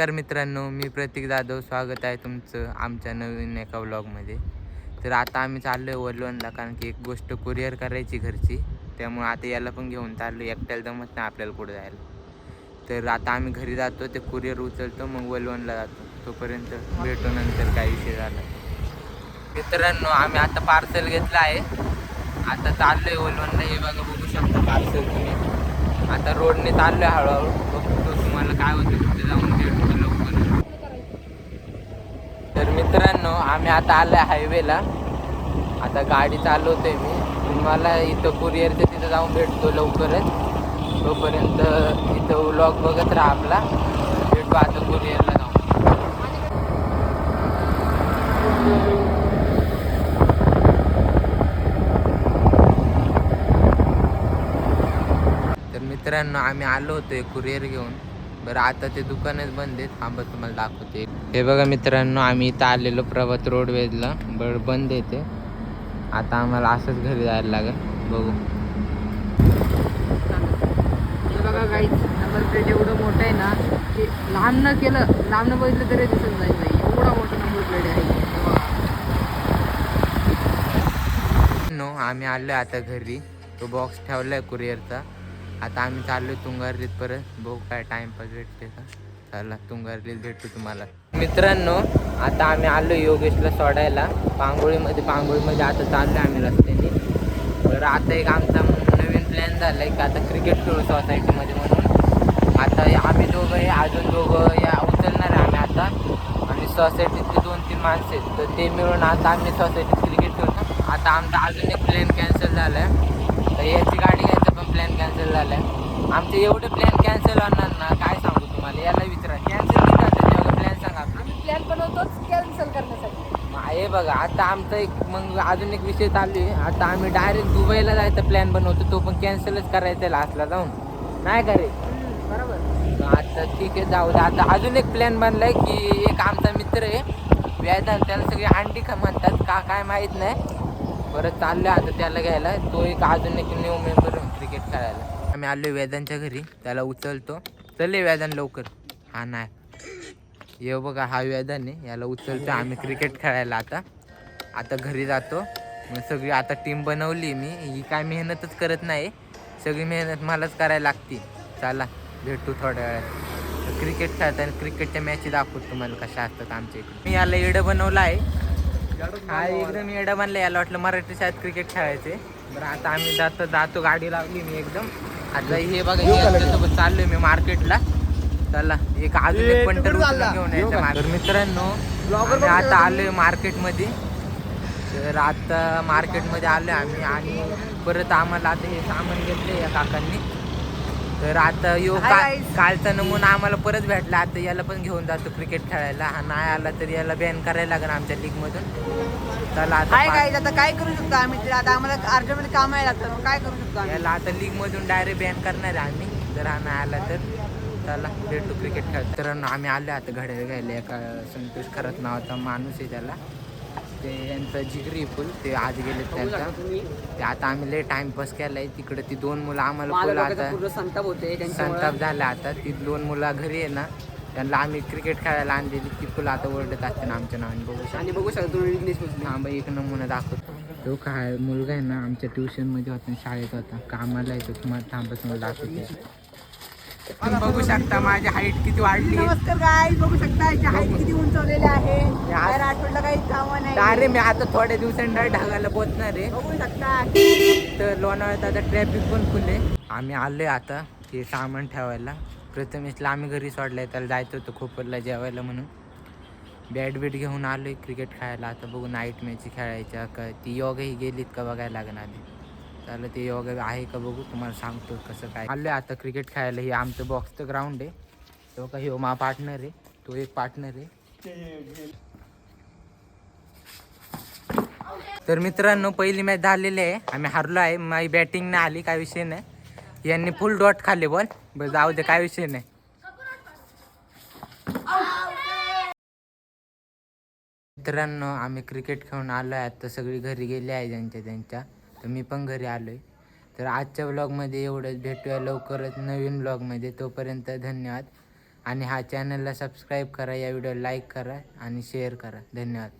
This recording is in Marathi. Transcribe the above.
नमस्कार मित्रांनो मी प्रतीक जाधव. स्वागत आहे तुमचं आमच्या नवीन एका व्लॉगमध्ये तर आता आम्ही चाललो आहे वलवणला कारण की एक गोष्ट कुरिअर करायची घरची. त्यामुळे आता याला पण घेऊन चाललो एकट्याला जमत नाही आपल्याला कुठं जायला. तर आता आम्ही घरी जातो ते कुरिअर उचलतो मग वलवणला जातो. तोपर्यंत भेटो नंतर काही विषय झाला. मित्रांनो आम्ही आता पार्सल घेतलं आहे. आता चाललोय वलवणला हे बघा बघू शकता पार्सल तुम्ही. आता रोडने चाललो आहे हळूहळू. बघतो तुम्हाला काय होतं तिथे जाऊन भेटतो लवकर तर मित्रांनो आम्ही आता आलोय हायवेला आता गाडी चालवतोय मी. तुम्हाला इथं कुरिअरच्या तिथं जाऊन भेटतो लवकरच. तोपर्यंत इथं व्लॉग बघत राहा आपला. भेटतो आता कुरिअरला जाऊन. तर मित्रांनो आम्ही आलो होतो कुरिअर घेऊन. बरं आता ते दुकानच बंद आहे. थांबा तुम्हाला दाखवते. हे बघा मित्रांनो आम्ही इथं आलेलो प्रभात रोडवेजला. बरं बंद येते आता आम्हाला असंच घरी जायला लागेल. बघू. हे बघा गाईच नंबर प्लेट एवढं मोठं आहे ना की लहान न केलं लांब न बघितलं तरी दिसत बाई. एवढा मोठा नंबर प्लेट आहे. नो आम्ही आलो आता घरी. तो बॉक्स ठेवलाय कुरिअरचा आता आम्ही चाललो तुंगारलीत परत. बघू काय टाइमपास भेटते का? चला तुंगारलीत भेटू तुम्हाला. मित्रांनो आता आम्ही आलो योगेशला सोडायला. पांगोळीमध्ये पांगोळीमध्ये आता चाललो आम्ही रस्त्याने. तर आता एक आमचा नवीन प्लॅन झालाय की आता क्रिकेट खेळू सोसायटीमध्ये म्हणून. आता आम्ही दोघं हे अजून दोघं या उचलणार आहे आम्ही आता. आणि सोसायटीतले दोन तीन माणसं आहेत. तर ते मिळून आता आम्ही सोसायटीत क्रिकेट खेळतो आता आमचा अजून एक प्लॅन कॅन्सल झाला आहे तर याची गाडी प्लॅन कॅन्सल झाला आहे आमचे एवढे प्लॅन कॅन्सल होणार ना काय सांगू तुम्हाला? याला विचारा. कॅन्सल नाही एवढं प्लॅन सांगा आम्ही प्लॅन बनवतोच कॅन्सल करण्यासाठी. मग हे बघा आता आमचा एक मग अजून एक विषय चालू आहे. आता आम्ही डायरेक्ट दुबईला जायचा प्लॅन बनवतो तो पण कॅन्सलच करायचा लास्टला जाऊन. नाही करे हम्म, बरोबर. आता ठीक आहे जाऊ दे. आता अजून एक प्लॅन बनलाय की एक आमचा मित्र आहे. व्यायदान त्याला सगळे अंडी का म्हणतात? का काय माहीत नाही. बरं चाललं आता त्याला घ्यायला. तो एक अजून एक न्यू मेंबर आम्ही आलो वेदांच्या घरी त्याला उचलतो. चल वेदान लवकर. हा नाही. ये बघा हा वेदान आहे याला उचलतो. आम्ही क्रिकेट खेळायला आता. आता घरी जातो. मग सगळी आता टीम बनवली मी. ही काय मेहनतच करत नाही. सगळी मेहनत मलाच करायला लागते. चला भेटू थोड्या वेळात. क्रिकेट खेळताना क्रिकेटच्या मॅची दाखवतो तुम्हाला कशा असतात आमच्या इकडे. मी याला येडं बनवलं आहे. हा एकदम येडं बनलं याला वाटलं मराठी शाळेत क्रिकेट खेळायचे बरं आता आम्ही जातो जातो गाडी लावली मी एकदम. आता हे बघा यांच्यासोबत चाललोय मी मार्केटला. चला एक अजून एक पंटर घेऊन यायचं मित्रांनो आम्ही आता आलोय मार्केटमध्ये. तर आता मार्केटमध्ये आलोय आम्ही आणि परत आम्हाला आता हे सामान घेतले या काकांनी. तर आता यो का-. कालचा नमुना आम्हाला परत भेटला. आता याला पण घेऊन जातो क्रिकेट खेळायला. हा नाही आला तर याला बॅन करायला लागेल आमच्या लीग मधून. चला आता काय गाईज आता काय करू शकतो आम्ही? आता आम्हाला अर्जंटमध्ये काम आहे लागतं मग काय करू शकतो आम्ही? याला आता लीग मधून डायरेक्ट बॅन करणार आहे आम्ही. जर हा नाही आला तर चला भेटू क्रिकेट खेळ तर आम्ही आलो आता घड्याळ घ्यायला. एका संतोष खरत नावाचा माणूस आहे त्याला. ते यांचं जिगरी फुल ते आज गेले त्यांचा. ते आता आम्ही लय टाइमपास केलाय. तिकडे ती दोन मुलं आम्हाला फुल आता संताप होते संताप झाला आता. ती दोन मुलं घरी आहे ना त्यांना आम्ही क्रिकेट खेळायला आणलेली. ती फुलं आता ओरडत असते ना आमच्या नावाने. बघू शकता. आणि बघू शकतो इंग्लिश थांबा एक नमुना दाखवतो. तो काय मुलगा आहे ना आमच्या ट्युशनमध्ये होता शाळेत होता. कामाला येतो तुम्हाला थांबा तुम्हाला दाखवते. बघू शकता माझी हाईट किती वाढली. नमस्कार गाईज बघू शकता याची हाईट किती उंचवलेली आहे. काही कामं नाही. अरे मी आता थोड्या दिवसांनी ढगाला पोचणार आहे. बघू शकता. तर लोणावळ्यात आता ट्रॅफिक पण आहे. आम्ही आलोय आता ते सामान ठेवायला. प्रथमेशला आम्ही घरी सोडलंय त्याला जायचं होतं खोपरला जेवायला म्हणून. बॅट बीट घेऊन आलोय क्रिकेट खेळायला. आता बघू नाईट मॅच खेळायच्या का ती योगा ही गेलीत का बघायला लागणार आधी चाललं ते योगा आहे का बघू तुम्हाला सांगतो कसं काय. आलोय आता क्रिकेट खेळायला हे आमचं बॉक्सचं ग्राउंड आहे. तो का हे मा पार्टनर आहे तो एक पार्टनर आहे. तर मित्रांनो पहिली मॅच झालेली आहे. आम्ही हारलो आहे. माझी बॅटिंग नाही आली काय विषय नाही. यांनी फुल डॉट खाल्ले बॉल. बरं जाऊ दे काय विषय नाही. मित्रांनो आम्ही क्रिकेट खेळून आलो आहे. आता सगळी घरी गेली आहे ज्यांच्या त्यांच्या तर मी पण घरी आलो आहे तर आजच्या ब्लॉगमध्ये एवढंच. भेटूया लवकरच नवीन ब्लॉगमध्ये तोपर्यंत धन्यवाद. आणि हा चॅनलला सबस्क्राईब करा. या व्हिडिओ लाईक करा आणि शेअर करा. धन्यवाद.